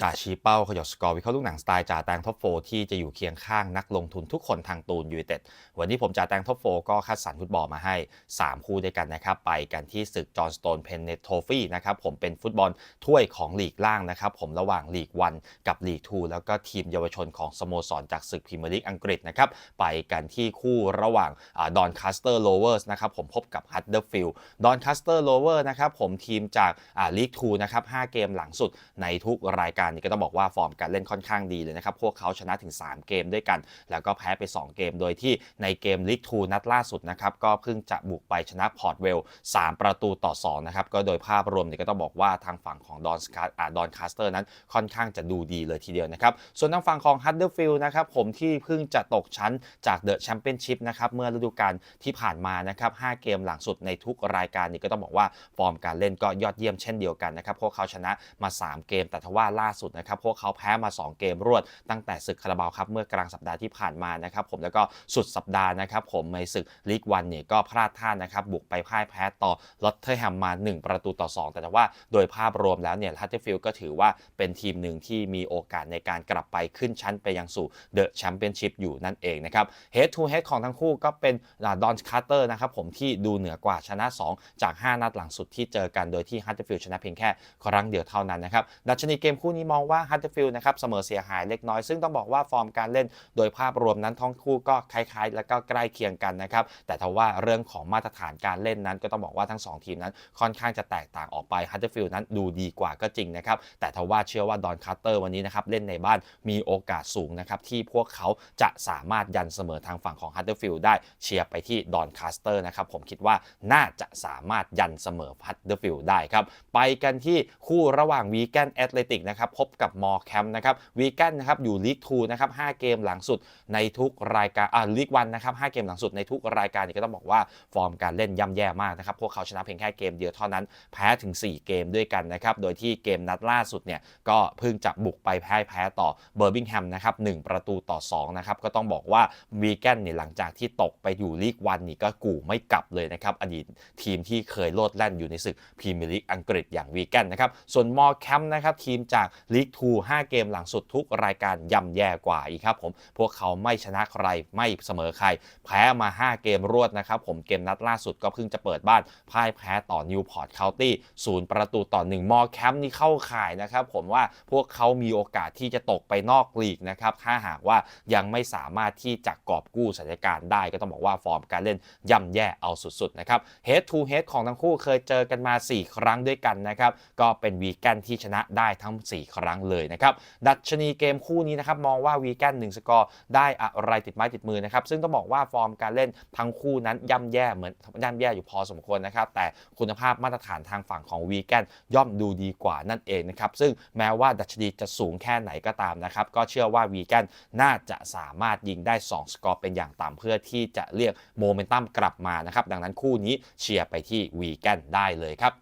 จ่าชี้เป้าขยอสกอร์วิเคราะห์ลูกหนังสไตล์จ่าแตงท็อปโฟที่จะอยู่เคียงข้างนักลงทุนทุกคนทางตูนยูเต็ดวันนี้ผมจ่าแตงท็อปโฟก็คัดสรรฟุตบอลมาให้ 3 คู่ด้วยกันนะครับ ไปกันที่ศึกจอห์นสโตนเพนเนตโทฟี่นะครับ ผมเป็นฟุตบอลถ้วยของลีกล่างนะครับ ผมระหว่างลีกวันกับลีกทูแล้วก็ทีมเยาวชนของสโมสรจากศึกพรีเมียร์ลีกอังกฤษนะครับไปกันที่คู่ระหว่างดอนคาสเตอร์โลเวอร์สนะครับผมพบกับฮัตเดอร์ฟิลด์ดอนคาสเตอร์โลเวอร์นะครับผมทีมจากลีกทูนะครับ5เกมหลังสุดในทุกรายการนี้ก็ต้องบอกว่าฟอร์มการเล่นค่อนข้างดีเลยนะครับ พวกเขาชนะถึง 3 เกมด้วยกัน แล้วก็แพ้ไป 2 เกม โดยที่ในเกมลีกทูนัดล่าสุดนะครับก็เพิ่งจะบุกไปชนะพอร์ตเวล 3 ประตูต่อ2นะครับก็โดยภาพรวมนี่ก็ต้องบอกว่าทางฝั่งของดอนสคาร์ดอนคาสเตอร์นั้นค่อนข้างจะดูดีเลยทีเดียวนะครับส่วนทางฝั่งของฮัตเดอร์ฟิลด์นะครับผมที่เพิ่งจะตกชั้นจากเดอะแชมเปี้ยนชิพนะครับเมื่อฤดูกาลที่ผ่านมานะครับ5เกมหลังสุดในทุกรายการนี้ก็ต้องบอกว่าฟอร์มการเล่นก็ยอดเยี่ยมเช่นเดียวกันนะครับพวกเขาชนะมา 3 เกมแต่ทว่าล่าสุดนะครับพวกเขาแพ้มา 2 เกมรวดตั้งแต่ศึกคาราบาวครับเมื่อกลางสัปดาห์ที่ผ่านมานะครับผมแล้วก็สุดสัปดาห์นะครับผมในศึกลีกวันเนี่ยก็พลาดท่านะครับบุกไปพ่ายแพ้ต่อลอตเทอร์แฮมมา 1 ประตูต่อ 2 แต่ว่าโดยภาพรวมแล้วเนี่ยฮัตเตอร์ฟิลด์ก็ถือว่าเป็นทีมหนึ่งที่มีโอกาสในการกลับไปขึ้นชั้นไปยังสู่เดอะแชมเปี้ยนชิพอยู่นั่นเองนะครับเฮดทูเฮดของทั้งคู่ก็เป็นดอนคาร์เตอร์นะครับผมที่ดูเหนือกว่าชนะ 2 จาก 5 นัดหลังสุดที่เจอกันโดยที่ฮัตเตอร์ฟิลด์ชนะเพียงแค่ครั้งเดียวเท่านั้นนะครับดัชนีเกมคู่นี้มองว่าฮัตเตอร์ฟิลด์นะครับเสมอเสียหายเล็กน้อย ซึ่งต้องบอกว่าฟอร์มการเล่นโดยภาพรวมนั้นทั้งคู่ก็คล้ายๆ และก็ใกล้เคียงกันนะครับแต่ทว่าเรื่องของมาตรฐานการเล่นนั้น ก็ต้องบอกว่าทั้ง 2 ทีมนั้นค่อนข้างจะแตกต่างออกไปฮัตเตอร์ฟิลด์นั้นดูดีกว่าก็จริงนะครับแต่ทว่าเชื่อว่าดอนคาร์เตอร์วันนี้นะครับเล่นในบ้านมีโอกาสสูงนะครับที่พวกเขาจะสามารถยันเสมอทางฝั่งของฮัตเตอร์ฟิลด์ได้เชียร์ไปที่ดอนคาสเตอร์นะครับผมคิดว่าน่าจะสามารถยันเสมอฮัตเตอร์ฟิลด์ได้ครับไปกันที่คู่ระหว่างวีแกนแอตเลติกนะครับพบกับมอร์แคมนะครับวีแกนนะครับอยู่ลีกทูนะครับ5เกมหลังสุดในทุกรายการอ่าลีกวันนะครับ5เกมหลังสุดในทุกรายการนี่ก็ต้องบอกว่าฟอร์มการเล่นย่ำแย่มากนะครับพวกเขาชนะเพียงแค่เกมเดียวเท่านั้นแพ้ถึง 4 เกมด้วยกันนะครับโดยที่เกมนัดล่าสุดเนี่ยก็เพิ่งจะบุกไปแพ้แพ้ต่อเบอร์บิงแฮมนะครับ1ประตูต่อ2นะครับก็ต้องบอกว่าวีแกนเนี่ยหลังจากที่ตกไปอยู่ลีกวันนี่ก็กู่ไม่กลับเลยนะครับอดีตทีมที่เคยโลดแล่นอยู่ในศึกพรีเมียร์ลีกอังกฤษอย่างวีแกนนะครับส่วนมอร์แคมนะครับทีมจากลีกทู5เกมหลังสุดทุกรายการย่ำแย่กว่าอีกครับผมพวกเขาไม่ชนะใครไม่เสมอใคร แพ้มา 5 เกมรวดนะครับผมเกมนัดล่าสุดก็เพิ่งจะเปิดบ้านพ่ายแพ้ต่อนิวพอร์ตเคานตี้ศูนย์ประตูต่อ 1 มอแคมนี่เข้าข่ายนะครับผมว่าพวกเขามีโอกาสที่จะตกไปนอกลีกนะครับถ้าหากว่ายังไม่สามารถที่จะกอบกู้สถานการณ์ได้ ก็ต้องบอกว่าฟอร์มการเล่นย่ำแย่เอาสุดๆนะครับ head to head ของทั้งคู่เคยเจอกันมา 4 ครั้งด้วยกันนะครับก็เป็นวีแกนที่ชนะได้ทั้ง 4ครั้งเลยนะครับดัชนีเกมคู่นี้นะครับมองว่าวีแกน1สกอร์ได้อะไรติดไม้ติดมือนะครับซึ่งต้องบอกว่าฟอร์มการเล่นทั้งคู่นั้นย่ำแย่เหมือนย่ำแย่อยู่พอสมควรนะครับแต่คุณภาพมาตรฐานทางฝั่งของวีแกนย่อมดูดีกว่านั่นเองนะครับซึ่งแม้ว่าดัชนีจะสูงแค่ไหนก็ตามนะครับก็เชื่อว่าวีแกนน่าจะสามารถยิงได้ 2 สกอร์เป็นอย่างต่ำเพื่อที่จะเรียกโมเมนตัมกลับมานะครับดังนั้นคู่นี้เชียร์ไปที่วีแกนได้เลยครับ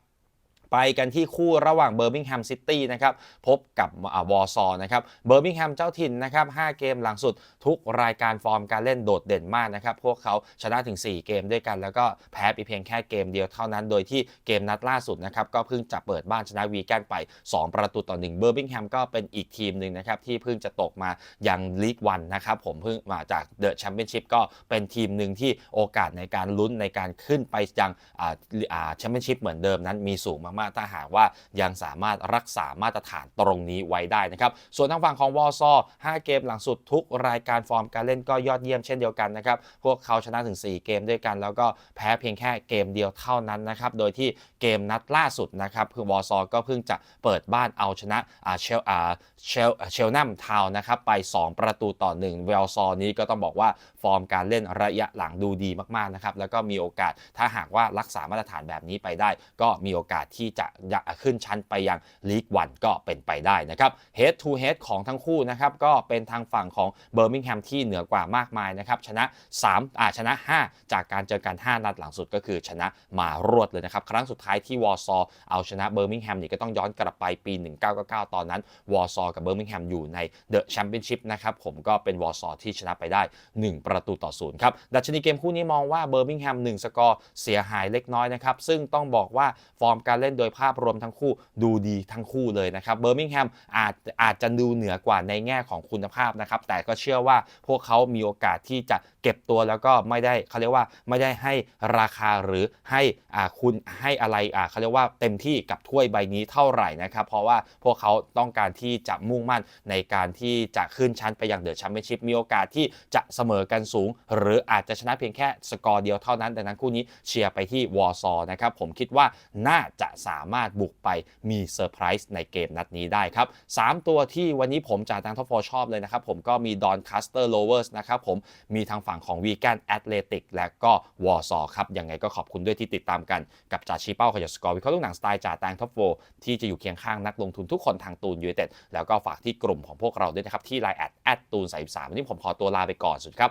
ไปกันที่คู่ระหว่างเบอร์มิงแฮมซิตี้นะครับพบกับวอร์ซอนะครับเบอร์มิงแฮมเจ้าถิ่นนะครับ5เกมหลังสุดทุกรายการฟอร์มการเล่นโดดเด่นมากนะครับพวกเขาชนะถึง 4 เกมด้วยกัน แล้วก็แพ้ไปเพียงแค่เกมเดียวเท่านั้น โดยที่เกมนัดล่าสุดนะครับก็เพิ่งจะเปิดบ้านชนะวีแกนไป 2 ประตูต่อ1เบอร์มิงแฮมก็เป็นอีกทีมหนึ่งนะครับที่เพิ่งจะตกมายังลีกวันนะครับผมเพิ่งมาจากเดอะแชมเปี้ยนชิพก็เป็นทีมหนึ่งที่โอกาสในการลุ้นในการขึ้นไปยังแชมเปี้ยนชิพเหมือนเดิมนั้นมีสูงมากๆถ้าหากว่ายังสามารถรักษามาตรฐานตรงนี้ไว้ได้นะครับส่วนทางฝั่งของวอร์ซอ5เกมหลังสุดทุกรายการฟอร์มการเล่นก็ยอดเยี่ยมเช่นเดียวกันนะครับพวกเขาชนะถึง 4 เกมด้วยกัน แล้วก็แพ้เพียงแค่เกมเดียวเท่านั้นนะครับโดยที่เกมนัดล่าสุดนะครับคือวอร์ซอก็เพิ่งจะเปิดบ้านเอาชนะเชลเชลเชลนัมทาวนะครับไป 2 ประตูต่อ1เวลซอนี้ก็ต้องบอกว่าฟอร์มการเล่นระยะหลังดูดีมากๆนะครับแล้วก็มีโอกาสถ้าหากว่ารักษามาตรฐานแบบนี้ไปได้ ก็มีโอกาสที่จะขึ้นชั้นไปยังลีกวันก็เป็นไปได้นะครับ head to head ของทั้งคู่นะครับก็เป็นทางฝั่งของเบอร์มิงแฮมที่เหนือกว่ามากมายนะครับชนะ3อ่าชนะ 5 จากการเจอกัน 5 นัดหลังสุดก็คือชนะมารวดเลยนะครับ ครั้งสุดท้ายที่วอร์ซอเอาชนะเบอร์มิงแฮมนี่ก็ต้องย้อนกลับไปปี 1999 ตอนนั้นวอร์ซอกับเบอร์มิงแฮมอยู่ในเดอะแชมเปี้ยนชิพนะครับผมก็เป็นวอร์ซอที่ชนะไปได้ 1ประตูต่อศูนย์ครับ ดัชนีเกมคู่นี้มองว่าเบอร์มิงแฮม1สกอร์เสียหายเล็กน้อยนะครับ ซึ่งต้องบอกว่าฟอร์มการเล่นโดยภาพรวมทั้งคู่ดูดีทั้งคู่เลยนะครับ เบอร์มิงแฮมอาจอาจจะดูเหนือกว่าในแง่ของคุณภาพนะครับ แต่ก็เชื่อว่าพวกเขามีโอกาสที่จะเก็บตัวแล้วก็ไม่ได้เขาเรียกว่าไม่ได้ให้ราคาหรือให้คุณให้อะไรเขาเรียกว่าเต็มที่กับถ้วยใบนี้เท่าไหร่นะครับ เพราะว่าพวกเขาต้องการที่จะมุ่งมั่นในการที่จะขึ้นชั้นไปยังเดอะแชมเปี้ยนชิพมีโอกาสที่จะเสมอกันสูง หรืออาจจะชนะเพียงแค่สกอร์เดียวเท่านั้น ดังนั้นคู่นี้เชียร์ไปที่วอร์ซอนะครับผมคิดว่าน่าจะสามารถบุกไปมีเซอร์ไพรส์ในเกมนัดนี้ได้ครับ 3 ตัวที่วันนี้ผมจ่าตังท็อปโฟชอบเลยนะครับผมก็มีดอนคัสเตอร์โลเวอร์สนะครับผมมีทางฝั่งของวีแกนแอตเลติกและก็วอร์ซอครับยังไงก็ขอบคุณด้วยที่ติดตามกันกับจ่าชีเป้าขยับสกอร์วิเคราะห์ลูกหนังสไตล์จ่าแตงท็อปโฟที่จะอยู่เคียงข้างนักลงทุนทุกคนทางตูนยูเต็ดแล้วก็ฝากที่กลุ่มของพวกเราด้วยนะครับที่ไลน์แอดแอดตูนสายสามวันนี้ผมขอตัวลาไปก่อนสุดครับ